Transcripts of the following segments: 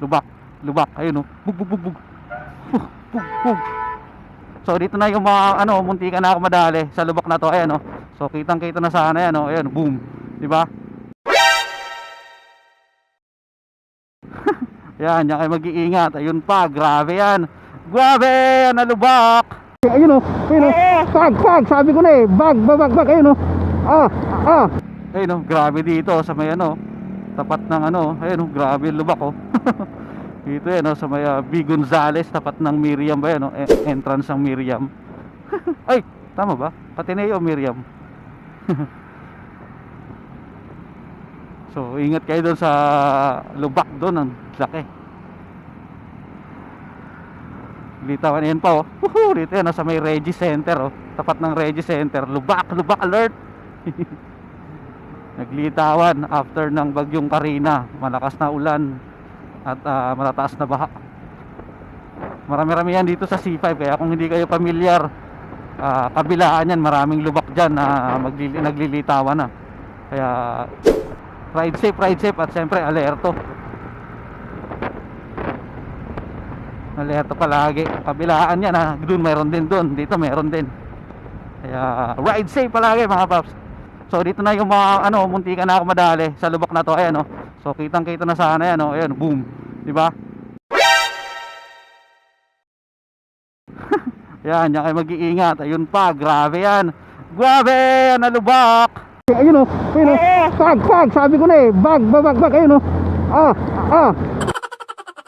Lubak, lubak. Ayun oh. Bug bug bug bug. Bug bug. So dito na yung mga ano, munti ka na ako madali sa lubak na to. Ayan oh. So kitang-kita na sana yan oh. Ayan, boom. 'Di ba? yan, yan kayo mag-iingat. Ayun pa, grabe yan. Grabe, yan nalubak. Ayun oh, ayun oh. Bag, bag, sabi ko na eh. Bag, bag, bag, bag. Ayun oh. Ah, ah. Ayun oh, grabe dito sa may ano. Tapat ng ano, ayun oh, grabe lubak oh. dito yan oh, sa may uh, B. Gonzales, tapat ng Miriam ba yan oh. E- entrance ng Miriam. Ay, tama ba? Patineo Miriam. So, ingat kayo doon sa lubak doon, ang laki. Litawan yan pa oh. Woohoo, dito yan, oh, sa may Reggie Center oh. Tapat ng Reggie Center. Lubak, lubak alert. Naglitawan after ng bagyong Karina. Malakas na ulan at ah, malataas na baha. Marami-rami yan dito sa C5 kaya kung hindi kayo pamilyar ah, kabilaan yan, maraming lubak dyan na maglili- naglilitawan na. Kaya ride safe, ride safe at siyempre alerto. Alerto palagi. Kabilaan yan ha. Doon meron din doon. Dito meron din. Kaya ride safe palagi mga paps. So dito na yung mga ano, munti ka na ako madali sa lubak na to. Ayan oh. So kitang-kita na sana yan oh. Ayan, boom. 'Di ba? yan, yan kayo mag-iingat. Ayun pa, grabe yan. Grabe, yan nalubak. Ayun oh, ayun oh. Bag, bag, sabi ko na eh. Bag, bag, bag, bag. Ayun oh. Ah, ah.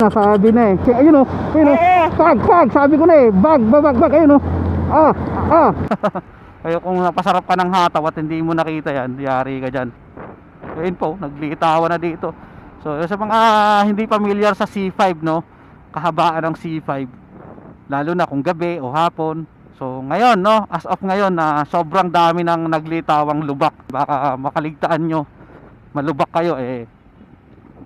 Nasabi na eh. Ayun oh, ayun oh. Bag, bag, sabi ko na eh. Bag, bag, bag, bag. Ayun oh. Ah, ah. Kaya kung napasarap ka ng hataw at hindi mo nakita yan, yari ka dyan. Ayun po, naglitawa na dito. So, sa mga hindi familiar sa C5, no? Kahabaan ng C5. Lalo na kung gabi o hapon. So, ngayon, no? As of ngayon, na sobrang dami ng naglitawang lubak. Baka makaligtaan nyo. Malubak kayo, eh.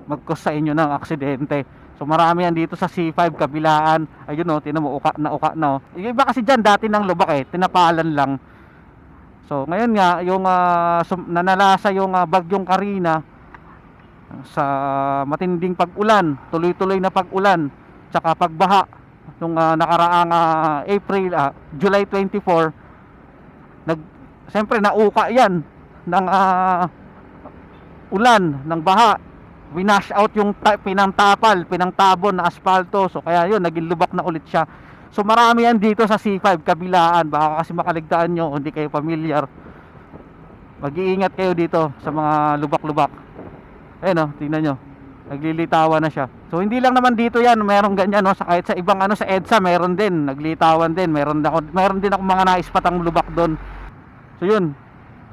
Magkos sa inyo ng aksidente. So, marami yan dito sa C5, kabilaan. Ayun, no? Tinan mo, uka na uka na, oh. Yung iba kasi dyan, dati ng lubak, eh. Tinapalan lang. So ngayon nga yung sum- nanalasa yung ah, bagyong Karina sa matinding pag-ulan, tuloy-tuloy na pag-ulan, tsaka pagbaha nung ah, nakaraang ah, April, ah, July 24 nag siyempre nauka 'yan ng ah, ulan, ng baha. Winash out yung ta- pinangtapal, pinangtabon na asfalto. So kaya yun, naging lubak na ulit siya. So marami yan dito sa C5 kabilaan. Baka kasi makaligtaan nyo hindi kayo familiar. Mag-iingat kayo dito sa mga lubak-lubak. Ayun o tingnan nyo. Naglilitawan na siya. So hindi lang naman dito yan. Meron ganyan no? sa, kahit sa ibang ano sa EDSA meron din. Naglitawan din. Meron, ako, meron din ako mga naispatang lubak doon. So yun.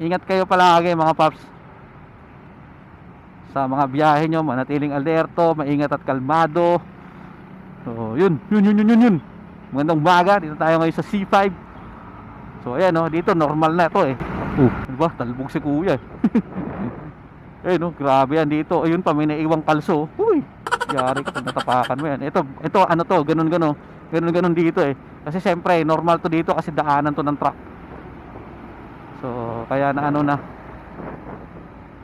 Ingat kayo palagi mga paps. Sa mga biyahe nyo manatiling alerto maingat at kalmado. So yun. Yun yun yun yun, yun. Magandang umaga, dito tayo ngayon sa C5 So ayan oh, dito normal na ito eh. Oh, diba? Talbog si kuya eh. Eh no, grabe yan dito. Ayun pa, may naiwang kalso. Uy, yari ka natapakan mo yan. Ito, ito ano to, ganun ganun. Ganun ganun dito eh. Kasi siyempre, normal to dito kasi daanan to ng truck. So, kaya na ano na.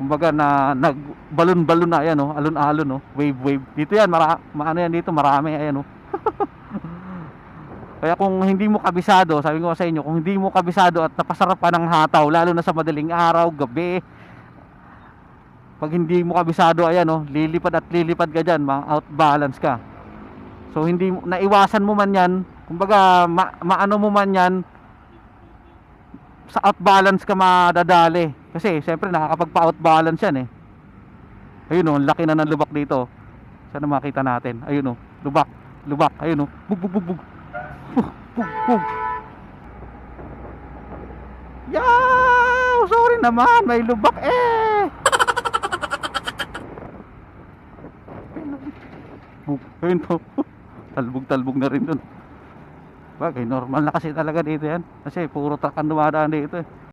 Kumbaga na nagbalon-balon na ayan oh, alon-alon oh, wave wave. Dito yan, mara, maano yan dito, marami ayan oh. Kaya kung hindi mo kabisado, sabi ko sa inyo, kung hindi mo kabisado at napasarap ka ng hataw, lalo na sa madaling araw, gabi, pag hindi mo kabisado, ayan oh, lilipad at lilipad ka dyan, ma out balance ka. So hindi naiwasan mo man 'yan, kumbaga ma, maano mo man 'yan sa out balance ka madadali. Kasi siyempre nakakapagpa out balance 'yan eh. Ayun oh, laki na ng lubak dito. Sana makita natin. Ayun oh, lubak, lubak. Ayun oh, bug bug bug bug. Yaw! Sorry naman, may lubak eh. Ayun po. Talbog-talbog na rin dun. Bagay, normal na kasi talaga dito yan. Kasi puro truck ang dumadaan dito eh.